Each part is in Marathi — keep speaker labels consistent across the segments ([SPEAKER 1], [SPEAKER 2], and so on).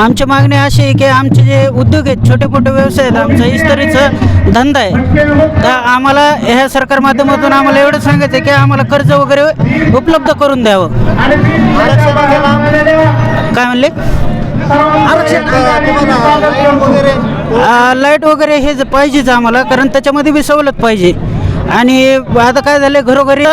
[SPEAKER 1] आमची मागणी अशी आहे की आमचे जे उद्योग आहेत छोटे मोठे व्यवसाय आहेत आमचा इस्त्रीचा धंदा आहे. तर आम्हाला ह्या सरकार माध्यमातून आम्हाला एवढं सांगायचं आहे की आम्हाला कर्ज वगैरे उपलब्ध करून द्यावं. काय म्हणले?
[SPEAKER 2] लाइट वगैरे?
[SPEAKER 1] हे पाहिजेच आम्हाला कारण त्याच्यामध्ये बी सवलत पाहिजे. आणि आता काय झालं घरोघरी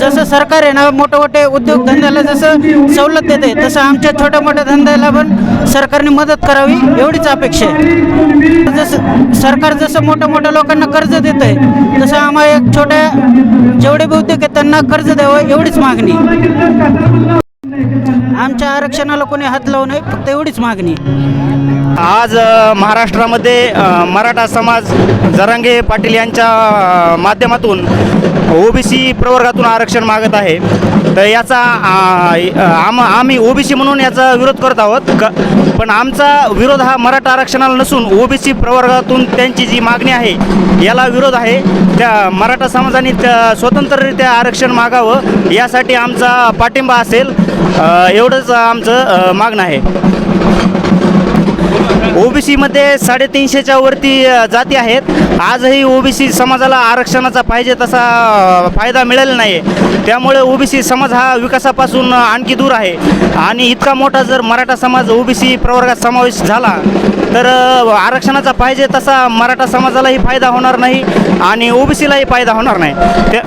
[SPEAKER 1] जसं सरकार आहे ना मोठे मोठे उद्योगधंद्याला जसं सवलत देते तसं आमच्या छोट्या मोठ्या धंद्याला पण सरकारने मदत करावी एवढीच अपेक्षा आहे. जसं सरकार जसं मोठ्या मोठ्या लोकांना कर्ज देत आहे तसं आम्हाला एक छोट्या जेवढे बी उद्योग आहेत त्यांना कर्ज द्यावं एवढीच मागणी आमच्या आरक्षणाला कोणी हात लावू नये फक्त एवढीच मागणी
[SPEAKER 3] आज महाराष्ट्रामध्ये मराठा समाज जरांगे पाटील यांच्या माध्यमातून ओबीसी प्रवर्गातून आरक्षण मागत आहे. तर याचा आम आम्ही ओबीसी म्हणून याचा विरोध करत आहोत. क पण आमचा विरोध हा मराठा आरक्षणाला नसून ओबीसी प्रवर्गातून त्यांची जी मागणी आहे याला विरोध आहे. त्या मराठा समाजाने त्या स्वतंत्ररित्या आरक्षण मागावं यासाठी आमचा पाठिंबा असेल. एवढंच आमचं मागणं आहे. ओबीसीमध्ये साडेतीनशेच्या वरती जाती आहेत. आजही ओबीसी समाजाला आरक्षणाचा पाहिजे तसा फायदा मिळाला नाही त्यामुळे ओबीसी समाज हा विकासापासून आणखी दूर आहे. आणि इतका मोठा जर मराठा समाज ओबीसी प्रवर्गात समावेश झाला तर आरक्षणाचा पाहिजे तसा मराठा समाजालाही फायदा होणार नाही आणि ओबीसीलाही फायदा होणार नाही. त्या